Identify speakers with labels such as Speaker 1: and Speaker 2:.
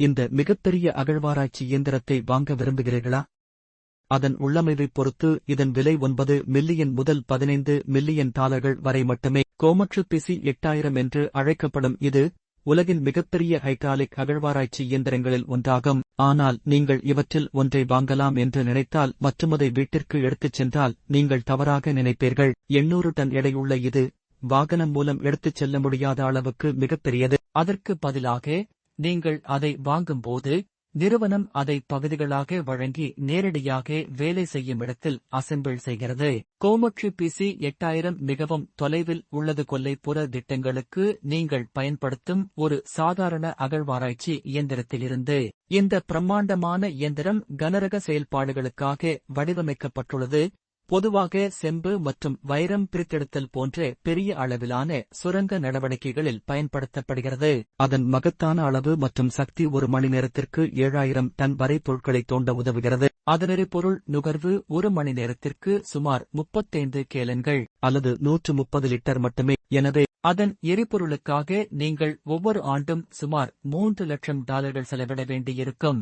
Speaker 1: இந்த மிகப்பெரிய அகழ்வாராய்ச்சி இயந்திரத்தை வாங்க விரும்புகிறீர்களா? அதன் உள்ளமைவைப் பொறுத்து இதன் விலை ஒன்பது மில்லியன் முதல் பதினைந்து மில்லியன் டாலர்கள் வரை மட்டுமே. கோமற்று பிசி எட்டாயிரம் என்று அழைக்கப்படும் இது உலகின் மிகப்பெரிய ஹைட்ராலிக் அகழ்வாராய்ச்சி இயந்திரங்களில் ஒன்றாகும். ஆனால் நீங்கள் இவற்றில் ஒன்றை வாங்கலாம் என்று நினைத்தால் மற்றுமதை வீட்டிற்கு எடுத்துச் சென்றால் நீங்கள் தவறாக நினைப்பீர்கள். எண்ணூறு டன் எடையுள்ள இது வாகனம் மூலம் எடுத்துச் செல்ல முடியாத அளவுக்கு மிகப்பெரியது. அதற்கு பதிலாக நீங்கள் அதை வாங்கும்போது நிறுவனம் அதை பகுதிகளாக வழங்கி நேரடியாக வேலை செய்யும் இடத்தில் அசெம்பிள் செய்கிறது. கோமட்ரி பிசி எட்டாயிரம் மிகவும் தொலைவில் உள்ளது. கொல்லைப்புற திட்டங்களுக்கு நீங்கள் பயன்படுத்தும் ஒரு சாதாரண அகழ்வாராய்ச்சி இயந்திரத்திலிருந்து இந்த பிரம்மாண்டமான இயந்திரம் கனரக செயல்பாடுகளுக்காக வடிவமைக்கப்பட்டுள்ளது. பொதுவாக செம்பு மற்றும் வைரம் பிரித்தெடுத்தல் போன்ற பெரிய அளவிலான சுரங்க நடவடிக்கைகளில் பயன்படுத்தப்படுகிறது. அதன் மகத்தான அளவு மற்றும் சக்தி ஒரு மணி நேரத்திற்கு ஏழாயிரம் டன் வரை பொருட்களை தோண்ட உதவுகிறது. அதனறி பொருள் நுகர்வு ஒரு மணி நேரத்திற்கு சுமார் முப்பத்தைந்து கேலன்கள் அல்லது நூற்று முப்பது லிட்டர் மட்டுமே. எனவே அதன் எரிபொருளுக்காக நீங்கள் ஒவ்வொரு ஆண்டும் சுமார் மூன்று லட்சம் டாலர்கள் செலவிட வேண்டியிருக்கும்.